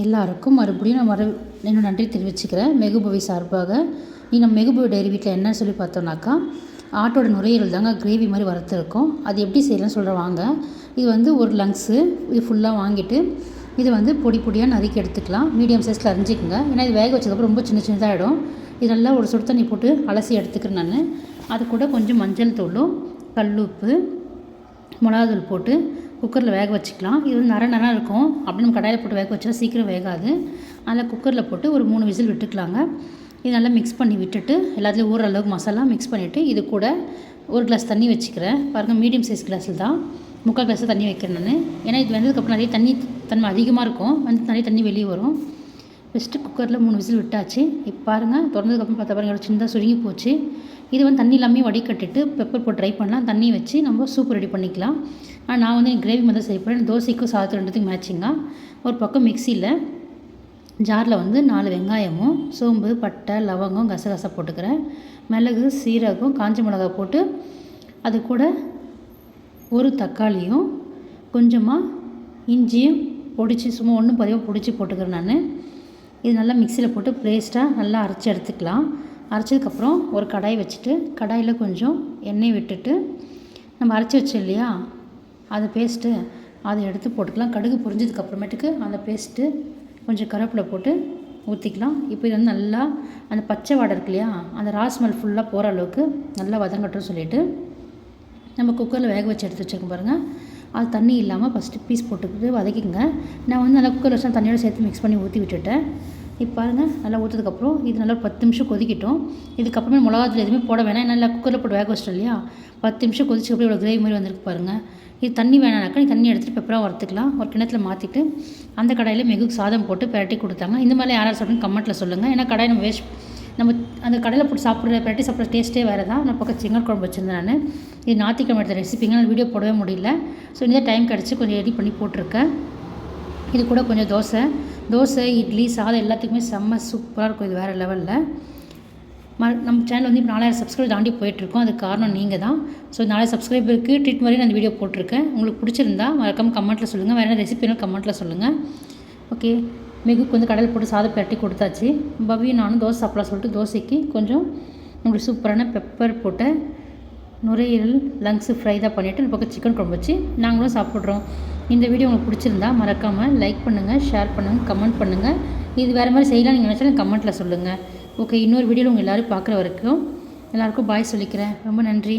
எல்லாருக்கும் மறுபடியும் நான் மறு என்னோட நன்றி தெரிவிச்சுக்கிறேன் மெகுபவி சார்பாக. நீங்கள் நம்ம மெகுபவி டைரி வீட்டில் என்ன சொல்லி பார்த்தோம்னாக்கா ஆட்டோட நுரையீரல் தாங்க கிரேவி மாதிரி வறுத்துருக்கோம். அது எப்படி செய்யலாம்னு சொல்கிறேன் வாங்க. இது வந்து ஒரு லங்ஸு இது ஃபுல்லாக வாங்கிட்டு இது வந்து பொடி பொடியாக நறுக்கி எடுத்துக்கலாம். மீடியம் சைஸில் அரிஞ்சிக்கோங்க. ஏன்னா இது வேக வச்சதுக்கப்புறம் ரொம்ப சின்ன சின்னதாகிடும் இது நல்லா ஒரு சுடு தண்ணி போட்டு அலசி எடுத்துக்கிறேன் நான். அது கூட கொஞ்சம் மஞ்சள் தூளும் கல்லுப்பு மிளகாத்தூள் போட்டு குக்கரில் வேக வச்சுக்கலாம். இது வந்து நர நரம் இருக்கும். அப்படி நம்ம கடாயில் போட்டு வேக வச்சா சீக்கிரம் வேகாது. அதில் குக்கரில் போட்டு ஒரு மூணு விசில் விட்டுக்கலாங்க. இது நல்லா மிக்ஸ் பண்ணி விட்டுட்டு எல்லாத்துலேயும் ஊற அளவுக்கு மசாலா மிக்ஸ் பண்ணிவிட்டு இது கூட ஒரு கிளாஸ் தண்ணி வச்சுக்கிறேன். பாருங்கள் மீடியம் சைஸ் கிளாஸில் தான். முக்கால் கிளாஸ் தண்ணி வைக்கிறேன் நான். ஏன்னா இது வந்ததுக்கப்புறம் நிறைய தண்ணி தன்மை அதிகமாக இருக்கும். வந்து நிறைய தண்ணி வெளியே வரும். ஃபஸ்ட்டு குக்கரில் மூணு விசில் விட்டாச்சு. இப்போ பாருங்கள் திறந்ததுக்கப்புறம் பார்த்தா பாருங்கள் சின்னதாக சுருங்கி போச்சு. இது வந்து தண்ணி எல்லாமே வடிகட்டிட்டு பெப்பர் போட்டு ட்ரை பண்ணலாம். தண்ணி வச்சு நம்ம சூப் ரெடி பண்ணிக்கலாம். ஆனால் நான் வந்து கிரேவி மாதிரி செய்ய போகிறேன் தோசைக்கும் சாதத்து ரெண்டுத்துக்கும் மேட்சிங்காக ஒரு பக்கம் மிக்சியில் ஜாரில் வந்து நாலு வெங்காயமும் சோம்பு பட்டை லவங்கம் கசகசா போட்டுக்கிறேன். மிளகு சீரகம் காஞ்ச மிளகா போட்டு அது கூட ஒரு தக்காளியும் கொஞ்சமாக இஞ்சியும் பொடிச்சு சும்மா ஒன்றும் பதிவாக பிடிச்சி போட்டுக்கிறேன் நான். இது நல்லா மிக்சியில் போட்டு பேஸ்ட்டாக நல்லா அரைச்சி எடுத்துக்கலாம். அரைச்சதுக்கப்புறம் ஒரு கடாய் வச்சுட்டு கடாயில் கொஞ்சம் எண்ணெய் விட்டுட்டு நம்ம அரைச்சி வச்சோம் இல்லையா? அது பேஸ்ட்டு அதை எடுத்து போட்டுக்கலாம். கடுகு புரிஞ்சதுக்கப்புறமேட்டுக்கு அந்த பேஸ்ட்டு கொஞ்சம் கருவேப்பிலை போட்டு ஊற்றிக்கலாம் இப்போ இது வந்து நல்லா அந்த பச்சை வாடை இருக்கு இல்லையா? அந்த ராஸ்மல் ஃபுல்லாக போகிற அளவுக்கு நல்லா வதங்கட்டும் சொல்லிவிட்டு நம்ம குக்கரில் வேக வச்சு எடுத்து வச்சுருக்கோம் பாருங்கள் அது தண்ணி இல்லாமல் ஃபஸ்ட்டு பீஸ் போட்டுக்கிட்டு வதக்கிங்க நான் வந்து நல்லா குக்கரில் வச்சு தண்ணியோட சேர்த்து மிக்ஸ் பண்ணி ஊற்றி விட்டுட்டேன். இப்போ பாருங்கள் நல்லா ஊற்றதுக்கப்புறம் இது நல்லா ஒரு பத்து நிமிஷம் கொதிக்கட்டும். இதுக்கப்புறமே மிளகாத்தில் எதுவுமே போட வேணாம். நல்லா குக்கரில் போட்டு வேக வச்சிட்டோம் இல்லையா? பத்து நிமிஷம் கொதிச்சப்போ இவ்வளோ கிரேவி மாதிரி வந்திருக்கு பாருங்கள் இது தண்ணி வேணானாக்கா நீ தண்ணி எடுத்துகிட்டு பெப்பராக வறுத்துக்கலாம். ஒரு கிணத்துல மாற்றிட்டு அந்த கடாயில் மெகு சாதம் போட்டு பிரட்டி கொடுத்தாங்க. இந்த மாதிரிலாம் யாராவது சாப்பிட்டு கமெண்ட்டில் சொல்லுங்கள் ஏன்னா கடாய் நம்ம வேஸ்ட் நம்ம அந்த கடையில் போட்டு சாப்பிட்ற பிரட்டி சாப்பிட்ற டேஸ்ட்டே வேறு தான் நான் பக்கம் சிங்கல் குழம்பு வச்சுருந்தேன் நான். இது ஞாத்திக்கிழமை எடுத்த ரெசிபிங்க நான் வீடியோ போடவே முடியல. ஸோ இந்த டைம் கிடச்சி கொஞ்சம் ரெடி பண்ணி போட்டிருக்கேன். இது கூட கொஞ்சம் தோசை. தோசை இட்லி சாதம் எல்லாத்துக்குமே செம்ம சூப்பராக இருக்கும். இது வேறு லெவலில் ம நம்ம சேனல் வந்து இப்போ நாலாயிரம் சப்ஸ்கிரைபர் தாண்டி போயிட்டுருக்கோம். அதுக்கு காரணம் நீங்கள் தான் ஸோ நாலாயிரம் சப்ஸ்கிரைபருக்கு ட்ரீட் மாதிரி நான் இந்த வீடியோ போட்டிருக்கேன். உங்களுக்கு பிடிச்சிருந்தா மறக்காம கமெண்ட்டில் சொல்லுங்கள் வேறு என்ன ரெசிபினும் கமெண்ட்டில் சொல்லுங்கள் ஓகே மிகுக்கு வந்து கடல் போட்டு சாதம் பரட்டி கொடுத்தாச்சு. பவியும் நானும் தோசை சாப்பிடலாம் சொல்லிட்டு தோசைக்கு கொஞ்சம் உங்களுக்கு சூப்பரான பெப்பர் போட்ட நுரையீரல் லங்ஸு ஃப்ரை தான் பண்ணிவிட்டு இந்த பக்கம் சிக்கன் குழம்பு வச்சு நாங்களும் சாப்பிட்றோம். இந்த வீடியோ உங்களுக்கு பிடிச்சிருந்தா மறக்காமல் லைக் பண்ணுங்கள் ஷேர் பண்ணுங்கள் கமெண்ட் பண்ணுங்கள் இது வேறு மாதிரி செய்யலாம் நீங்கள் நினச்சாலும் கமெண்ட்டில் சொல்லுங்கள் ஓகே இன்னொரு வீடியோவில் உங்கள் எல்லோரும் பார்க்குற வரைக்கும் எல்லாேருக்கும் பாய் சொல்லிக்கிறேன். ரொம்ப நன்றி.